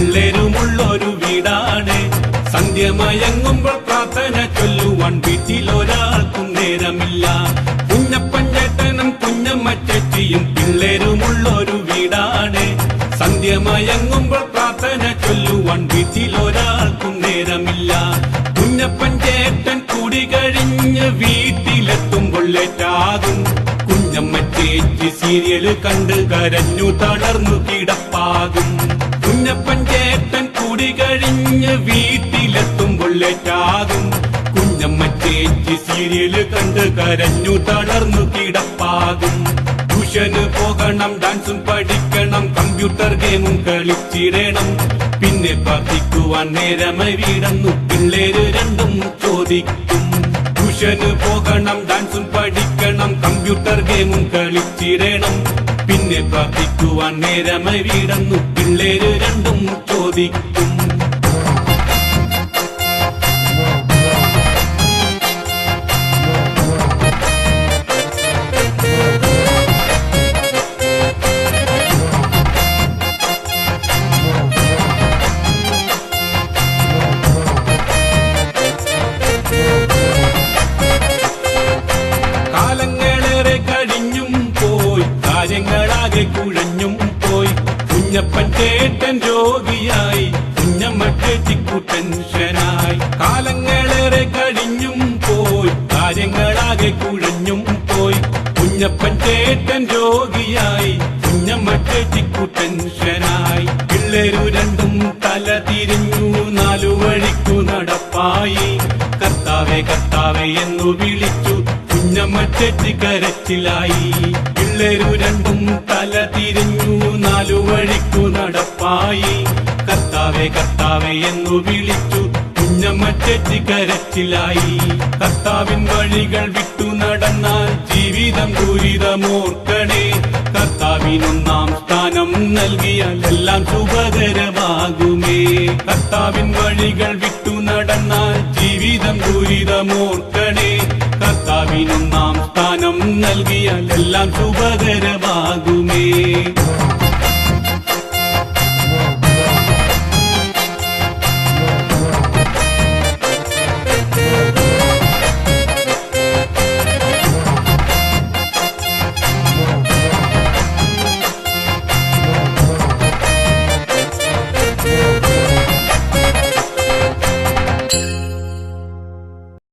പിള്ളേരുമുള്ളൊരു വീടാണ്. സന്ധ്യ മയങ്ങുമ്പോൾ പ്രാർത്ഥന വീട്ടിൽ ഒരാൾക്കും നേരമില്ല. കുഞ്ഞപ്പഞ്ചേട്ടനും കുഞ്ഞമ്മച്ചേച്ചിയും പിള്ളേരുമുള്ളൊരു വീടാണ്. സന്ധ്യ മയങ്ങുമ്പോൾ പ്രാർത്ഥന വീട്ടിൽ ഒരാൾക്കും നേരമില്ല. കുഞ്ഞപ്പഞ്ചേട്ടൻ കൂടി കഴിഞ്ഞ് വീട്ടിലെത്തുമ്പോൾ ലേറ്റാകും. കുഞ്ഞമ്മ സീരിയൽ കണ്ട് കരഞ്ഞു തളർന്നു കിടപ്പാകും. കുഞ്ഞപ്പൻ കൂടി കഴിഞ്ഞ് വീട്ടിലെത്തുമ്പോൾ ലേറ്റാകും കുഞ്ഞമ്മ ചേച്ചി സീരിയൽ കണ്ട് കരഞ്ഞു തളർന്നു കിടപ്പാകും. ട്യൂഷന് പോകണം ഡാൻസും പഠിക്കണം കമ്പ്യൂട്ടർ ഗെയിമും കളിച്ചിടണം. പിന്നെ പ്രാർത്ഥിക്കുവാൻ നേരമായി വീടന്നു പിള്ളേര് രണ്ടും ചോദിക്കും. ട്യൂഷന് പോകണം ഡാൻസും പഠിക്കണം കമ്പ്യൂട്ടർ ഗെയിമും കളിച്ചിടണം. പിന്നെ പ്രാർത്ഥിക്കുവാൻ നേരമായി വീടന്നു പിള്ളേര് രണ്ടും ചോദിക്കും. കുഞ്ഞപ്പൻ ചേട്ടൻ രോഗിയായി. കുഞ്ഞമ്മ ചേച്ചിക്കു ടെൻഷനായി. കാലങ്ങളേറെ കഴിഞ്ഞും പോയി. കാര്യങ്ങളാകെ കുഴഞ്ഞും പോയി. കുഞ്ഞപ്പൻ ചേട്ടൻ രോഗിയായി. കുഞ്ഞമ്മ ചേച്ചിക്കു ടെൻഷനായി. പിള്ളേരു രണ്ടും തല തിരിഞ്ഞു നാലു വഴിക്കു നടപ്പായി. കർത്താവെ കർത്താവെ എന്നു വിളിച്ചു. കുഞ്ഞമ്മ ചേച്ചി കരച്ചിലായി. പിള്ളേരു രണ്ടും തല തിരിഞ്ഞു നാലു വഴിക്കു നടപ്പായി. കർത്താവെ കർത്താവെ എന്നു വിളിച്ചു കുഞ്ഞമ്മ ചേച്ചി കരച്ചിലായി. കർത്താവിൻ വഴികൾ വിട്ടു നടന്നാൽ ജീവിതം ദുരിതമോർക്കണേ. കർത്താവിനൊന്നാം സ്ഥാനം നൽകിയാൽ എല്ലാം ശുഭകരമാകുമേ കർത്താവിൻ വഴികൾ വിട്ടു നൽകിയാൽ എല്ലാം ശുഭകരമാകുമേ